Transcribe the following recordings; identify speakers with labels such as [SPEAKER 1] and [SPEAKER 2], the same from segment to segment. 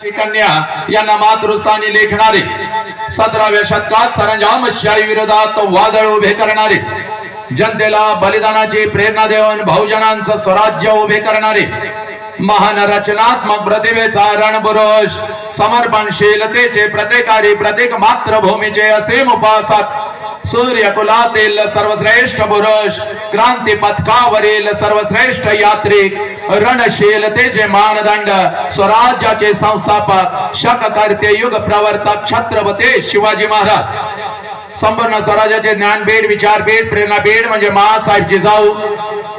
[SPEAKER 1] कन्या यांना मातृस्थानी लेखणारे. सतराव्या शतकात सरंजामशाही विरोधात वादळ उभे करणारे. जनतेला बलिदानाची प्रेरणा देऊन बहुजनांचं स्वराज्य उभे करणारे. महान रचनात्मक प्रतिभेचा रणपुरुष समर्पणशीलतेचे प्रत्येकारी प्रत्येक मातृभूमीचे असीम उपासक सूर्यकुलातील सर्वश्रेष्ठ पुरुष क्रांती पथकावरील सर्वश्रेष्ठ यात्रिक रणशीलतेचे मानदंड स्वराज्याचे संस्थापक शककर्ते युग प्रवर्तक छत्रपती शिवाजी महाराज. संपूर्ण स्वराज्याचे ज्ञानपीठ विचारपीठ प्रेरणापीठ म्हणजे महासाहेब जिजाऊ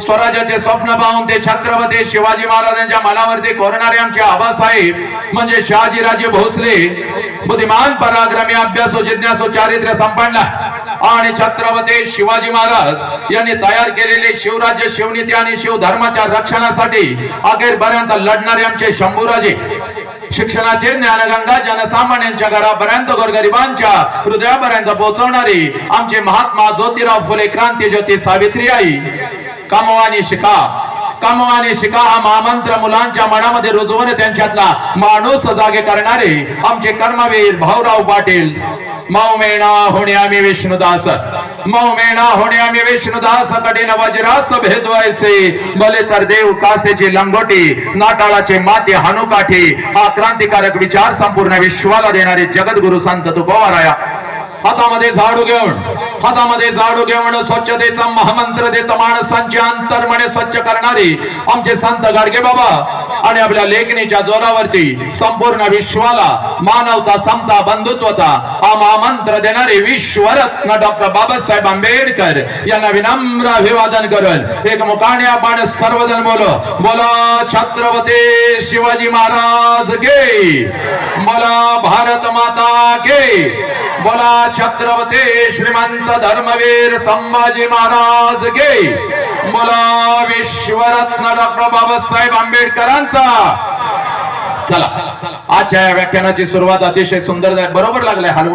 [SPEAKER 1] स्वराज्याचे स्वप्न पाहून ते छत्रपती शिवाजी महाराजांच्या मनावरती कोरणारे आमचे आबासाहेब म्हणजे शहाजीराजे भोसले. बुद्धिमान पराक्रमी अभ्यासो जिज्ञासो चारित्र्य संपन्न. आणि छत्रपती शिवाजी महाराज यांनी तयार केलेले शिवराज्य शिवनीती आणि शिवधर्माच्या रक्षणासाठी अखेरपर्यंत लढणारे आमचे शंभूराजे. शिक्षणाचे ज्ञानगंगा जनसामान्यांच्या घरापर्यंत गोरगरिबांच्या हृदयापर्यंत पोहोचवणारी आमचे महात्मा ज्योतिराव फुले क्रांती ज्योती सावित्री आई कमवानी शिका कमवानी शिका हा महामंत्र मुलांच्या मनामध्ये रुजवून त्यांच्यातला माणूस जागे करणारे आमचे कर्मवीर भाऊराव पाटील. मौमेणा होणे आम्ही विष्णुदास. मौमेणा होणे आम्ही विष्णुदास. कठीण वज्रास भेदवायचे. भले तर देव कासेची लंगोटी नाटाळाचे माते हानुकाठी हा क्रांतिकारक विचार संपूर्ण विश्वाला देणारे जगद्गुरु संत तुकोबाराया. हातामध्ये झाडू घेऊन हातामध्ये झाडू घेऊन स्वच्छतेचा महामंत्र देत माणसांचे अंतर्मने करणारे आमचे संत गाडगे बाबा आणि आपल्या लेखणीच्या जोरावरती संपूर्ण विश्वाला मानवता समता बंधुत्वता हा महामंत्र देणारे विश्वरत्न डॉक्टर बाबासाहेब आंबेडकर यांना विनम्र अभिवादन करून एक मुकाने आपण सर्वजण बोलो. बोला छत्रपती शिवाजी महाराज गे बोला भारत माता गे बोला छत्रपती श्रीमंत धर्मवीर संभाजी महाराज गे बोला शिवरत्न डॉक्टर बाबासाहेब आंबेडकरांचा. चला. आजच्या या व्याख्यानाची सुरुवात अतिशय सुंदर बरोबर लागलाय हलवा